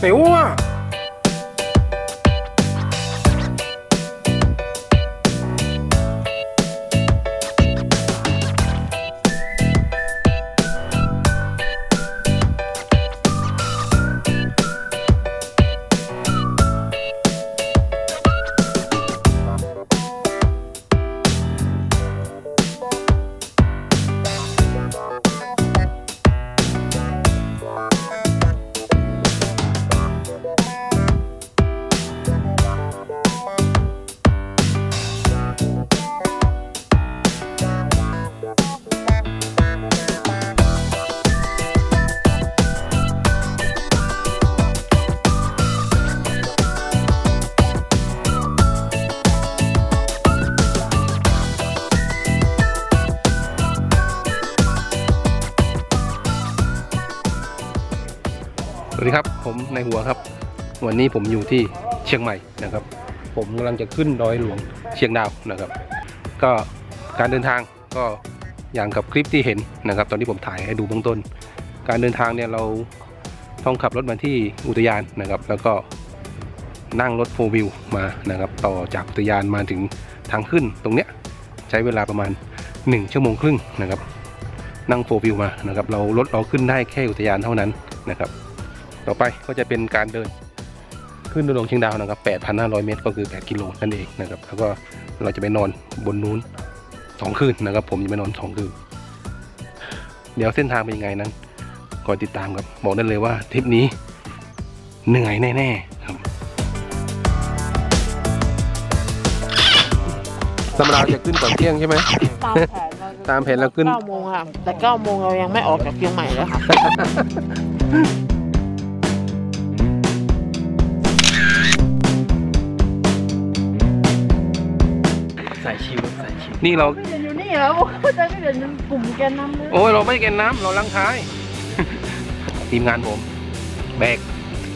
ไหน ผมในหัวครับ วันนี้ผมอยู่ที่เชียงใหม่นะครับ ผมกำลังจะขึ้นดอยหลวงเชียงดาวนะครับ ก็การเดินทางก็อย่างกับคลิปที่เห็นนะครับ ตอนที่ผมถ่ายให้ดูเบื้องต้น การเดินทางเนี่ยเราต้องขับรถมาที่อุทยานนะครับ แล้วก็นั่งรถโฟวิวมานะครับ ต่อจากอุทยานมาถึงทางขึ้นตรงเนี้ยใช้เวลาประมาณ 1 ชั่วโมงครึ่งนะครับ นั่งโฟวิวมานะครับ เรารถเราขึ้นได้แค่อุทยานเท่านั้นนะครับ ต่อไปก็จะเป็นการเดินขึ้นดอยหลวงเชียงดาวนะครับ 8,500 เมตร ก็คือ 8 กิโลนั่นเองนะครับ แล้วก็เราจะไปนอนบนนู้น 2 คืนนะครับ ผมจะไปนอน 2 คืน เดี๋ยวเส้นทางเป็นยังไงนั้นคอยติดตามครับ บอกได้เลยว่าทริปนี้เหนื่อยแน่ๆครับธรรมดาจะขึ้นก่อนเที่ยงใช่ไหม ตามแผนเราจะตามแผนเราขึ้น เก้าโมงค่ะ แต่เก้าโมงเรายังไม่ออกจากเชียงใหม่เลยค่ะ สายชิวสายชิวนี่เรา ไม่เห็นอยู่นี่แล้วก็จะไม่เห็นกลุ่มแกนนำเลยโอ้ยเราไม่เกินน้ำเราลังท้าย ทีมงานผม แบก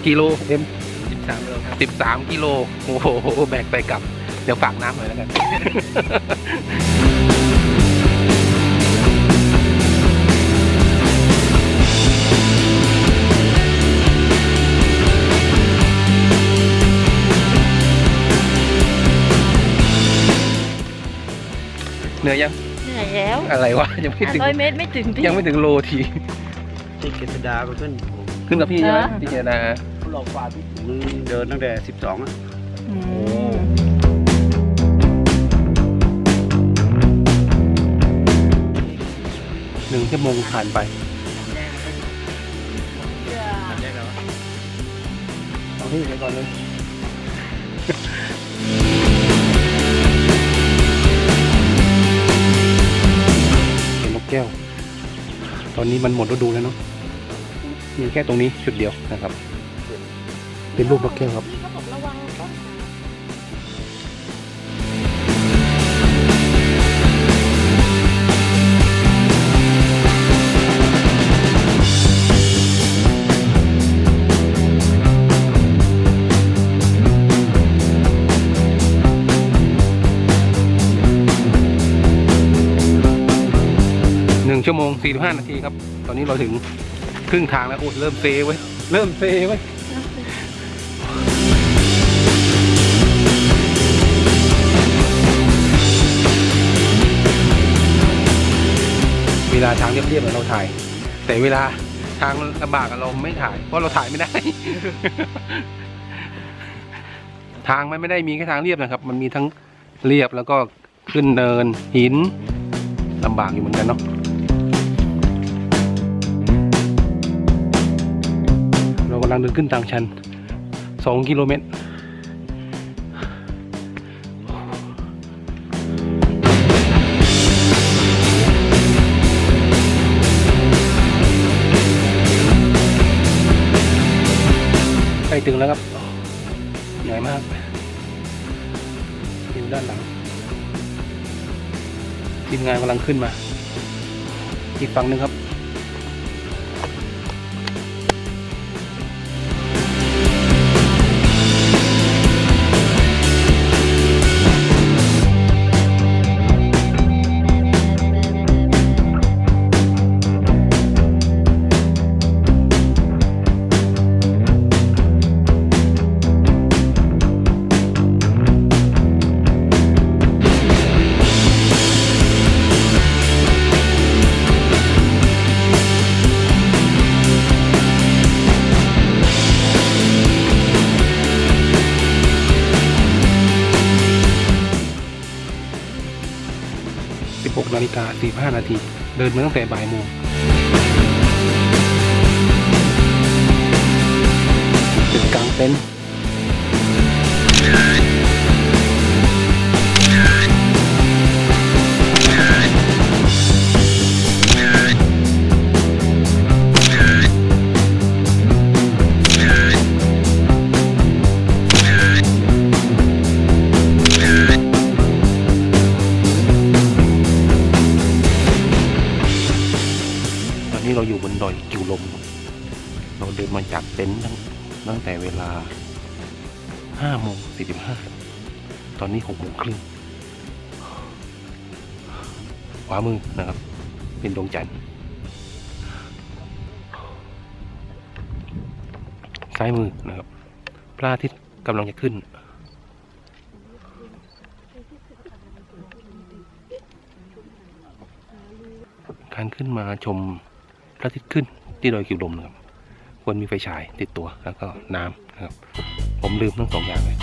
กิโลเอ็มสิบสามโลครับสิบสามกิโลโอ้โหแบกไปกลับ เดี๋ยวฝากน้ำหน่อยแล้วกัน นื่อยยังเหนื่อยแล้วอะไรวะยังไม่ถึงร้อยเมตรไม่ถึงที่ยังไม่ถึงโลทีที่เกษดาไปขึ้นผมขึ้นกับพี่ใช่ไหมนะพี่เจนาเขาหลอกฟ้าพี่ถึงเดินตั้งแต่สิบสองอะอืมหนึ่งชั่วโมงผ่านไปแยกแล้วเอาพี่ไปก่อนเลย แก้ว ตอนนี้มันหมดฤดูแล้วเนาะมีแค่ตรงนี้จุดเดียวนะครับ เป็นรูปนกแก้วครับ ชั่วโมงสี่สิบห้านาทีครับ ตอนนี้เราถึงครึ่งทางแล้วโอ้เริ่มเซไว้ยเริ่มเซไว้ยเวลาทางเรียบๆเราถ่าย แต่เวลาทางลำบากเราไม่ถ่าย เพราะเราถ่ายไม่ได้ ทางมันไม่ได้มีแค่ทางเรียบนะครับ มันมีทั้งเรียบแล้วก็ขึ้นเนินหินลำบากอยู่เหมือนกันเนาะางเดินขึ้นทางชัน2กิโลเมตรใกล้ถึงแล้วครับเหนื่อยมากอยู่ด้านหลังทีมงานกำลังขึ้นมา อีกฝั่งหนึ่งครับ ที เดินมาตั้งแต่บ่ายโมงจุดกลางเต็นท์ ต็นท์ตั้งตั้งแต่เวลา5โมง45 ตอนนี้6โมงครึ่งขวามือนะครับ เป็นดวงจันทร์ซ้ายมือนะครับพระอาทิตย์กำลังจะขึ้น การขึ้นมาชมพระอาทิตย์ขึ้นที่ดอยกิวลมนะครับ ควรมีไฟฉายติดตัวแล้วก็น้ำนะครับ ผมลืมทั้งสองอย่างเลย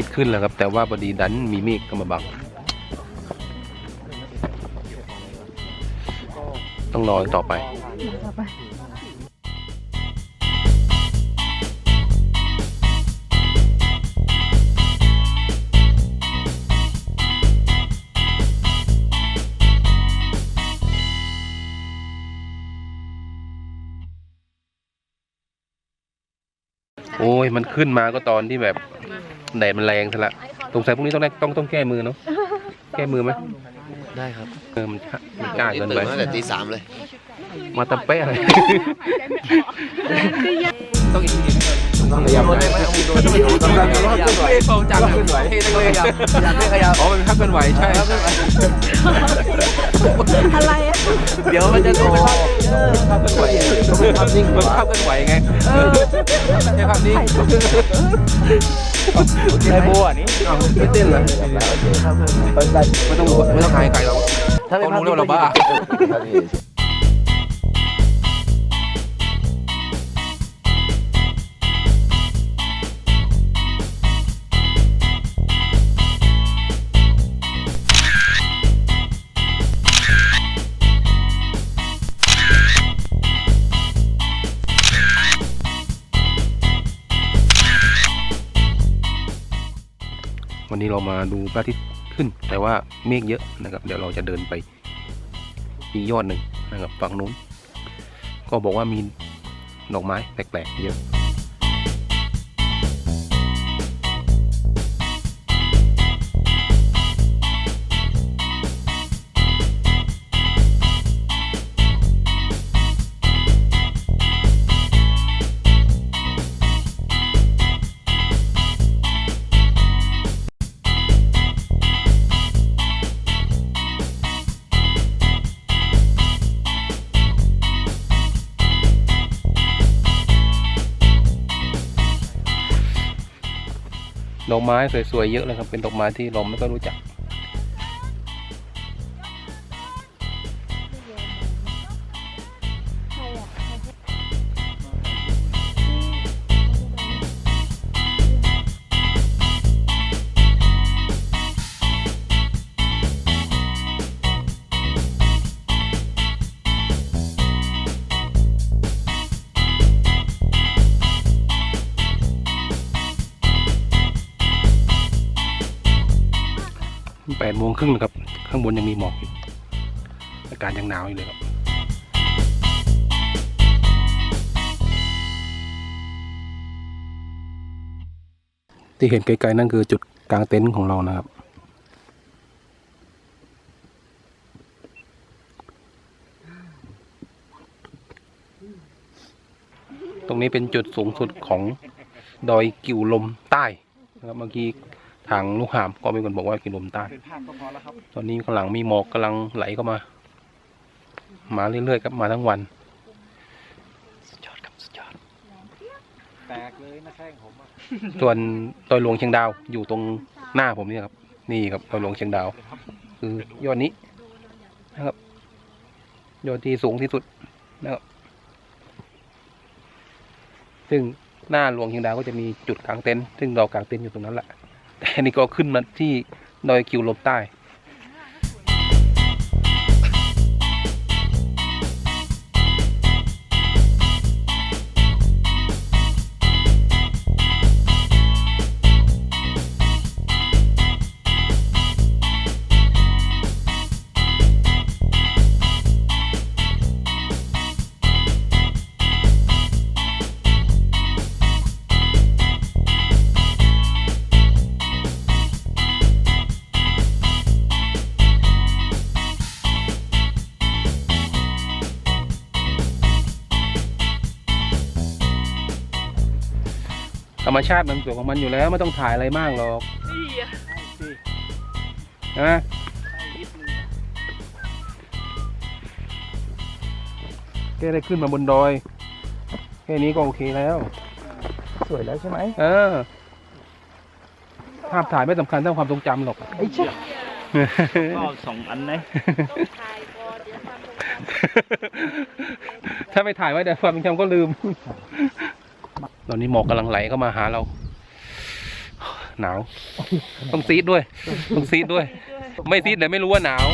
ทิตย์ขึ้นแล้วครับ แต่ว่าพอดีดันมีเมฆเข้ามาบัง ต้องรอต่อไปต่อไปโอ้ย มันขึ้นมาก็ตอนที่แบบ แดดมันแรงซะละสงสัยพรุ่งนี้ต้องได้ต้องต้องแก้มือเนาะแก้มือไหมได้ครับเออมันช้ามันกล้านี่เกินตื่ไปนมาตั้งแต่ตีสามเลย มาตะเป๊ะอะไรต้องอีกทีต้องขยับนะไม่ฟองจังขึ้นไหวขยับอยากได้ขยับอ๋อมันพักเคลื่อนไหวใช่อะไรอะเดี๋ยวมันจะโตเป็นภาพภาพเคลื่อนไหวภาพนิ่งมันภาพเคลื่อนไหวไงใช่ภาพนิ่ง ไอโบอะนี่อ้าวไม่เต้นเหรอไม่ต้องไม่ต้องหายไก่เราถ้าเป็นเขารู้แล้วเราบ้า วันนี้เรามาดูพระอาทิตย์ขึ้น แต่ว่าเมฆเยอะนะครับ เดี๋ยวเราจะเดินไปอีกยอดหนึ่งนะครับฝั่งนู้น ก็บอกว่ามีดอกไม้แปลกๆเยอะ ดอกไม้สวยๆเยอะเลยครับ เป็นดอกไม้ที่เราไม่ก็รู้จัก ที่เห็นไกลๆนั่นคือจุดกลางเต็นท์ของเรานะครับ ตรงนี้เป็นจุดสูงสุดของดอยกิวลมใต้นะครับเมื่อกี้ทางลูกหามก็มีคนบอกว่ากินลมใต้เป็นภาพก็พอแล้วครับตอนนี้กำลังมีหมอกกำลังไหลเข้ามา มาเรื่อยๆครับมาทั้งวันสุดยอดครับสุดยอด แตกเลย นะแข้งผมอะส่วนดอยหลวงเชียงดาวอยู่ตรงหน้าผมเนี่ยครับ นี่ครับดอยหลวงเชียงดาว คือยอดนี้นะครับยอดที่สูงที่สุดนะครับซึ่งหน้าหลวงเชียงดาวก็จะมีจุดกลางเต็นท์ซึ่งเรากางเต็นท์อยู่ตรงนั้นแหละแต่นนี้ก็ขึ้นมาที่ดอยคิวลมใต้ ธรรมชาติมันสวยของมันอยู่แล้วไม่ต้องถ่ายอะไรมากหรอกนี่อะนะแค่ได้ขึ้นมาบนดอย แค่นี้ก็โอเคแล้ว สวยแล้วใช่ไหมเออภาพถ่ายไม่สำคัญเท่าความทรงจำหรอกไอ้เชี่ยก็สองอันนะต้องถ่ายก่อนเดี๋ยวความทรงจำถ้าไม่ถ่ายไว้เดี๋ยวความทรงจำก็ลืม ตอนนี้หมอกกำลังไหลเข้ามาหาเรา หนาว ต้องซีดด้วย ต้องซีดด้วย ไม่ซีดเดี๋ยวไม่รู้ว่าหนาว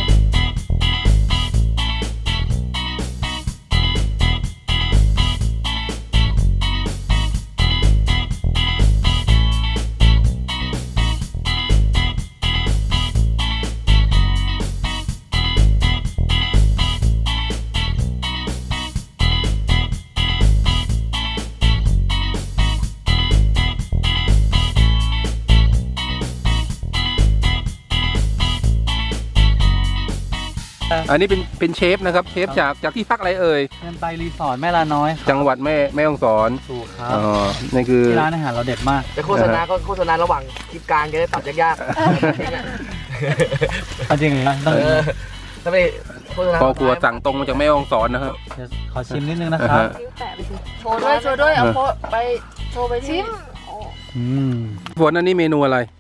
อันนี้เป็นเป็นเชฟนะครับ เชฟจากจากที่พักอะไรเอ่ยเป็นไปรีสอร์ทแม่ลาน้อยครับจังหวัดแม่แม่ฮ่องสอนถูกครับอ๋อนี่คือที่ร้านอาหารเราเด็ดมากแต่โฆษณาก็โฆษณาระหว่างคลิปกลางจะได้ตัดยากเอาจริงนะๆต้องเออถ้าไม่โฆษณาพอครัวสั่งตรงมาจากแม่ฮ่องสอนนะครับเดี๋ยวขอชิมนิดนึงนะครับอ่าฮะนิ้วแตะไปสิโชว์ด้วยโชว์ด้วยเอาโพสไปโชว์ไปที่อืมฝนอันนี้เมนูอะไรเมนูเรา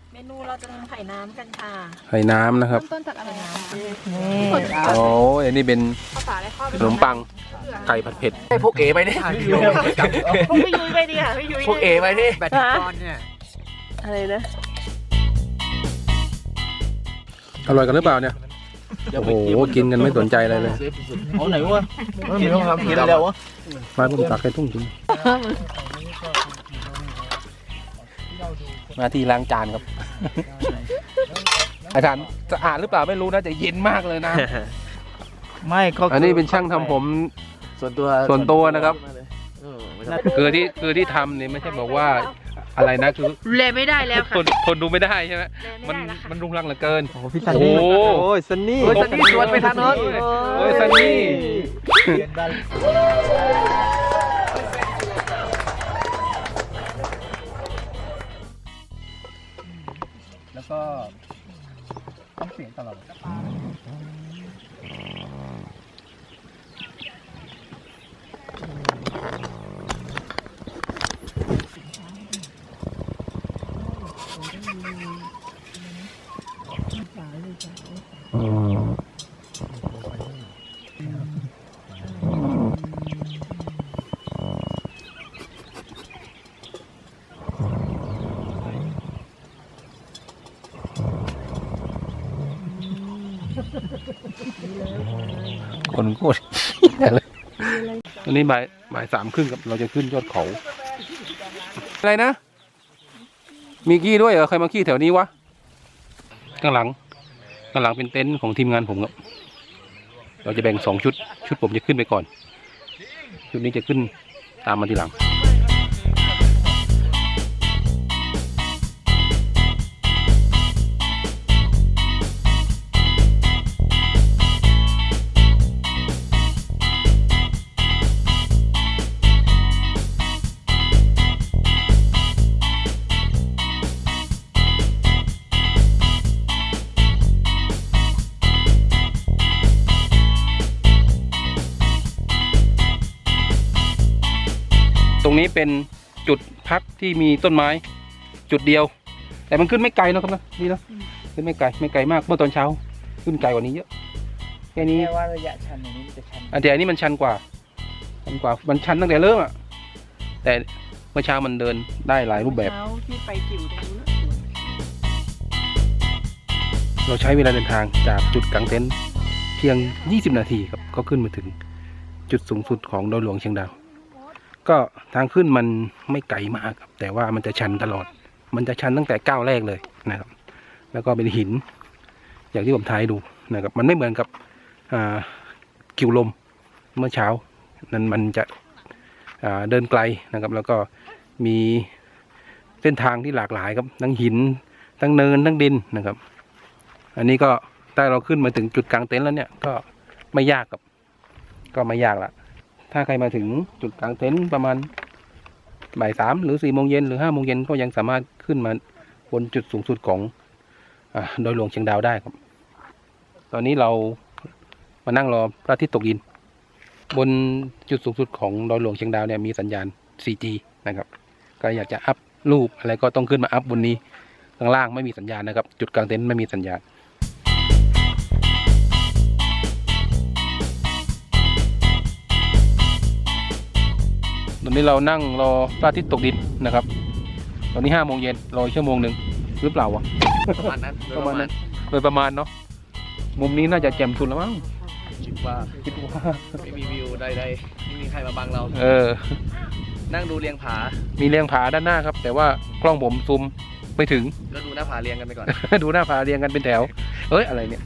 จะทำไข่น้ำกันค่ะไข่น้ำนะครับ ต้นจากอะไรน้ำนี่โอ้ยอันนี้เป็นข้าวสารได้ข้าวขนมปังไก่ผัดเผ็ดให้พวกเอไปเนี่ยพวกพี่ยุ้ยไปดิค่ะพี่ยุ้ยพวกเอไปนี่ฮะอะไรนะอร่อยกันหรือเปล่าเนี่ยโอ้โหกินกันไม่สนใจอะไรเลยเอาไหนวะไม่ต้องทำกินแล้ววะมาผมตักให้ทุ่งกิน มาที่ล้างจานครับ อาจารย์สะอาดหรือเปล่าไม่รู้นะแต่เย็นมากเลยนะ ไม่ก็อันนี้เป็นช่างทำผมส่วนตัวส่วนตัวนะครับ เออไม่ต้องคือที่คือที่ทำเนี่ยไม่ใช่บอกว่าอะไรนะคือเลไม่ได้แล้วทค่ะนทนดูไม่ได้ใช่ไหมเลมันไม่ได้แล้วค่ะ มันรุงรังเหลือเกิน โอ้โหพี่ซันนี่โอ้โอ้ยซันนี่ เฮ้ยซันนี่ชวนไปทานเนอะโอ้ยซันนี่ แล้วก็ต้องเสียงตลอดอ๋อ นโคตรเลยตอนนี้บ่ายบ่ายสามครึ่งครับเราจะขึ้นยอดเขา อะไรนะ มีขี้ด้วยเหรอใครมาขี้แถวนี้วะ ข้างหลัง ข้างหลังเป็นเต็นท์ของทีมงานผมครับ เราจะแบ่งสองชุด ชุดผมจะขึ้นไปก่อน ชุดนี้จะขึ้นตามมาทีหลัง เป็นจุดพักที่มีต้นไม้ จุดเดียว แต่มันขึ้นไม่ไกลนะครับนะนี่นะขึ้นไม่ไกลไม่ไกลมากเมื่อตอนเช้า ขึ้นไกลกว่านี้เยอะแค่นี้แค่ว่าระยะชันอย่างนี้มันจะชันอันแต่อันนี้มันชันกว่าชันกว่ามันชันตั้งแต่เริ่มอะแต่เมื่อเช้ามันเดินได้หลายรูปแบบเช้าที่ไปกิ่วตรงนู้นเราใช้เวลาเดินทางจากจุดกลางเต็นท์เพียง 20 นาทีครับก็ขึ้นมาถึงจุดสูงสุดของดอยหลวงเชียงดาว ก็ทางขึ้นมันไม่ไกลมากครับ แต่ว่ามันจะชันตลอด มันจะชันตั้งแต่ก้าวแรกเลยนะครับ แล้วก็เป็นหิน อย่างที่ผมทายดูนะครับ มันไม่เหมือนกับกิวลมเมื่อเช้า นั้นมันจะเดินไกลนะครับ แล้วก็มีเส้นทางที่หลากหลายครับทั้งหินทั้งเนินทั้งดินนะครับ อันนี้ก็ถ้าเราขึ้นมาถึงจุดกลางเต็นท์แล้วเนี่ยก็ไม่ยากครับ ก็ไม่ยากละ ถ้าใครมาถึงจุดกลางเต็นท์ประมาณบ่ายสามหรือสี่โมงเย็นหรือห้าโมงเย็นก็ยังสามารถขึ้นมาบนจุดสูงสุดของอดอยหลวงเชียงดาวได้ครับ ตอนนี้เรามานั่งรอพระอาทิตย์ตกดิน บนจุดสูงสุดของดอยหลวงเชียงดาวเนี่ยมีสัญญาณ 4G นะครับก็อยากจะอัพรูปอะไรก็ต้องขึ้นมาอัพบนนี้ข้างล่างไม่มีสัญญาณนะครับ จุดกลางเต็นท์ไม่มีสัญญาณ นนี้เรานั่งรอพระอาทิตย์ตกดินนะครับ ตอนนี้ห้าโมงเย็นรออีกชั่วโมงหนึ่งหรือเปล่าวะประมาณนั้นโดยปประระมามาณณนั้นโดยประมาณเนาะมุมนี้น่าจะแจ่มสุดแล้วมั้งคิดว่าคิดว่าไม่มีวิวใดๆไม่มีใครมาบังเรา เออ นั่งดูเรียงผา มีเรียงผาด้านหน้าครับ แต่ว่ากล้องผมซูมไม่ถึงก็ดูหน้าผาเรียงกันไปก่อน ดูหน้าผาเรียงกันเป็นแถว เอ้ยอะไรเนี่ย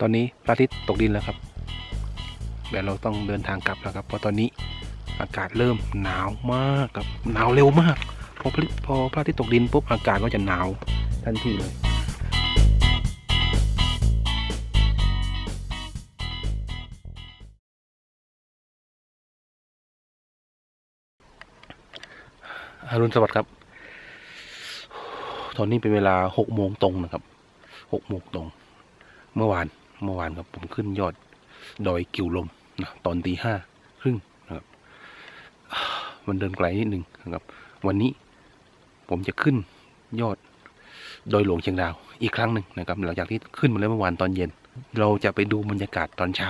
ตอนนี้พระอาทิตย์ตกดินแล้วครับเดี๋ยวเราต้องเดินทางกลับแล้วครับ เพราะตอนนี้อากาศเริ่มหนาวมากครับหนาวเร็วมาก พอพระพอพระอาทิตย์ตกดินปุ๊บอากาศก็จะหนาวทันทีเลยอรุณสวัสดิ์ครับ ตอนนี้เป็นเวลาหกโมงตรงนะครับหกโมงตรง เมื่อวาน เมื่อวานครับผมขึ้นยอดดอยกิ่วลมนะตอนตีห้าครึ่งนะครับมันเดินไกลนิดหนึ่งนะครับ วันนี้ผมจะขึ้นยอดดอยหลวงเชียงดาวอีกครั้งหนึ่งนะครับ หลังจากที่ขึ้นมาแล้วเมื่อวานตอนเย็น เราจะไปดูบรรยากาศตอนเช้า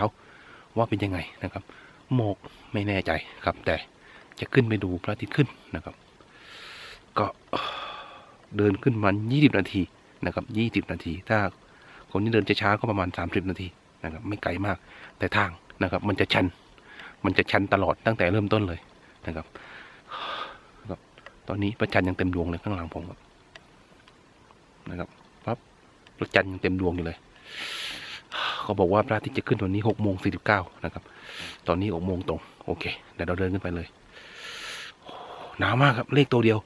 ว่าเป็นยังไงนะครับหมอกไม่แน่ใจครับ แต่จะขึ้นไปดูพระอาทิตย์ขึ้นนะครับ ก็เดินขึ้นมันยี่สิบนาทีนะครับยี่สิบนาที ถ้า คนที่เดินช้าๆก็ประมาณสามสิบนาทีนะครับไม่ไกลมากแต่ทางนะครับ มันจะชัน มันจะชันตลอดตั้งแต่เริ่มต้นเลยนะครับครับตอนนี้พระจันทร์ยังเต็มดวงเลยข้างหลังผมครับนะครับปั๊บพระจันทร์ยังเต็มดวงอยู่เลยเขาบอกว่าพระอาทิตย์จะขึ้นวันนี้หกโมงสี่สิบเก้านะครับ ตอนนี้หกโมงตรงโอเคเดี๋ยวเราเดินขึ้นไปเลยหนาวมากครับเลขตัวเดียว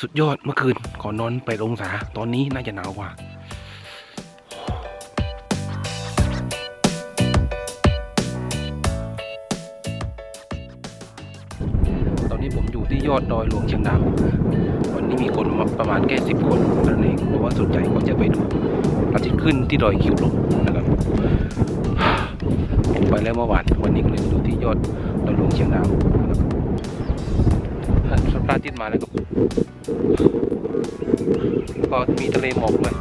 สุดยอดเมื่อคืนก่อนนอนไปองศาตอนนี้น่าจะหนาวกว่า ยอดดอยหลวงเชียงดาววันนี้มีคนประมาณแค่สิบคนเท่านั้นเองเพราะว่าสนใจก็จะไปดูพระอาทิตย์ขึ้นที่ดอยคิวลมนะครับผมไปแล้วเมื่อวานวันนี้ก็เลยมาดูที่ยอดดอยหลวงเชียงดาวนะครับพระอาทิตย์มาแล้วก็มีทะเลหมอกด้วย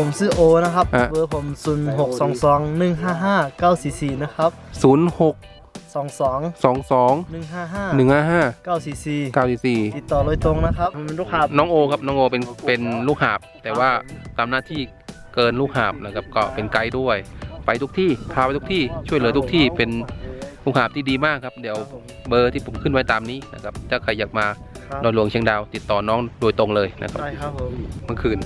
ผมครับผผมชื่อโอนะครับ อะ เบอร์ผม 0 6 2 2 1 5 5 9 4 4 นะครับ ศูนย์หก22 สองสอง155หนึ่งห้าห้า944 เก้าสี่สี่ ติดต่อโดยตรงนะครับผมเป็นลูกค้าน้องโอครับน้องโอเป็นเป็นลูกหาบ แต่ว่าทำหน้าที่เกินลูกหาบนะครับก็เป็นไกด์ด้วย ไปทุกที่พาไปทุกที่ช่วยเหลือทุกที่เป็นลูกหาบที่ดีมากครับ เดี๋ยวเบอร์ที่ผมขึ้นไว้ตามนี้นะครับถ้าใครอยากมาครับดอยหลวงเชียงดาว ติดต่อน้องโดยตรงเลยนะครับได้ครับผม เมื่อคืน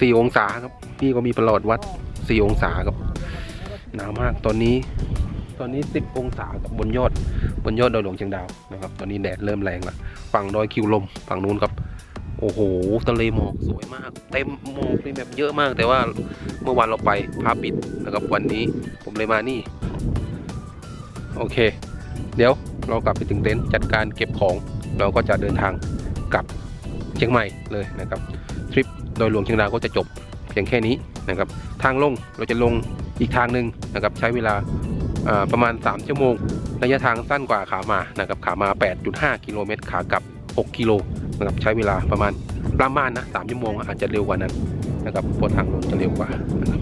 สี่องศาครับพี่ก็มีประหลอดวัดสี่องศาครับหนาวมากตอนนี้ ตอนนี้สิบองศากับบนยอดบนยอดดอยหลวงเชียงดาวนะครับ ตอนนี้แดดเริ่มแรงละฝั่งดอยคิวลมฝั่งนู้นครับ โอ้โหทะเลหมอกสวยมาก เต็มหมอกนี่แบบเยอะมาก แต่ว่าเมื่อวานเราไปพาปิดนะครับวันนี้ผมเลยมานี่ โอเค เดี๋ยวเรากลับไปถึงเต็นท์จัดการเก็บของ เราก็จะเดินทางกลับเชียงใหม่เลยนะครับทริป โดยหลวงเชียงดาวก็จะจบเพียงแค่นี้นะครับ ทางลงเราจะลงอีกทางหนึ่งนะครับ ใช้เวลาประมาณ 3 ชั่วโมง ระยะทางสั้นกว่าขามานะครับขามา 8.5 กิโลเมตรขากลับ 6 กิโลนะครับใช้เวลาประมาณประมาณนะ3ชั่วโมงอาจจะเร็วกว่านั้นนะครับเพราะทางลงจะเร็วกว่านะครับ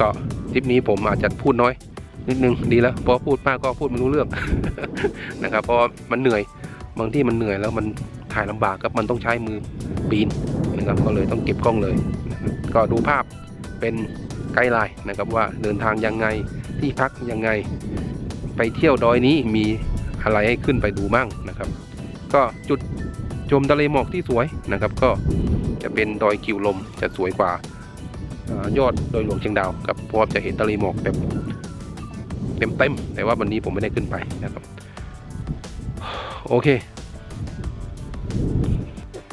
ก็ทริปนี้ผมอาจจะพูดน้อยนิดนึงดีแล้วพราะพูดมากก็พูดไม่รู้เรื่องนะครับเพราะมันเหนื่อยบางที่มันเหนื่อยแล้วมันถ่ายลำบากครับมันต้องใช้มือปีน นะครับ ก็เลยต้องเก็บกล้องเลย ก็ดูภาพเป็นไกด์ไลน์นะครับว่าเดินทางยังไงที่พักยังไง ไปเที่ยวดอยนี้มีอะไรให้ขึ้นไปดูมั่งนะครับ ก็จุดชมทะเลหมอกที่สวยนะครับ ก็จะเป็นดอยกิวลมจะสวยกว่าอยอดดอยหลวงเชียงดาวครับเพราะว่าจะเห็นทะเลหมอกแบบเต็มๆแต่ว่าวันนี้ผมไม่ได้ขึ้นไปนะครับ โอเค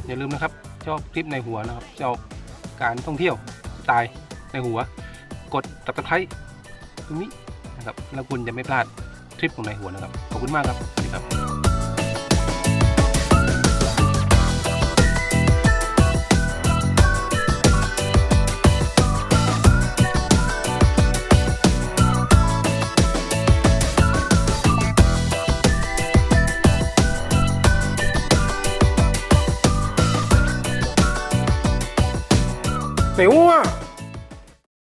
อย่าลืมนะครับ ชอบคลิปในหัวนะครับชอบการท่องเที่ยวสไตล์ในหัว กดตับตะไคร้ตรงนี้นะครับแล้วคุณจะไม่พลาดทริปของในหัวนะครับ ขอบคุณมากครับสวัสดีครับ 北屋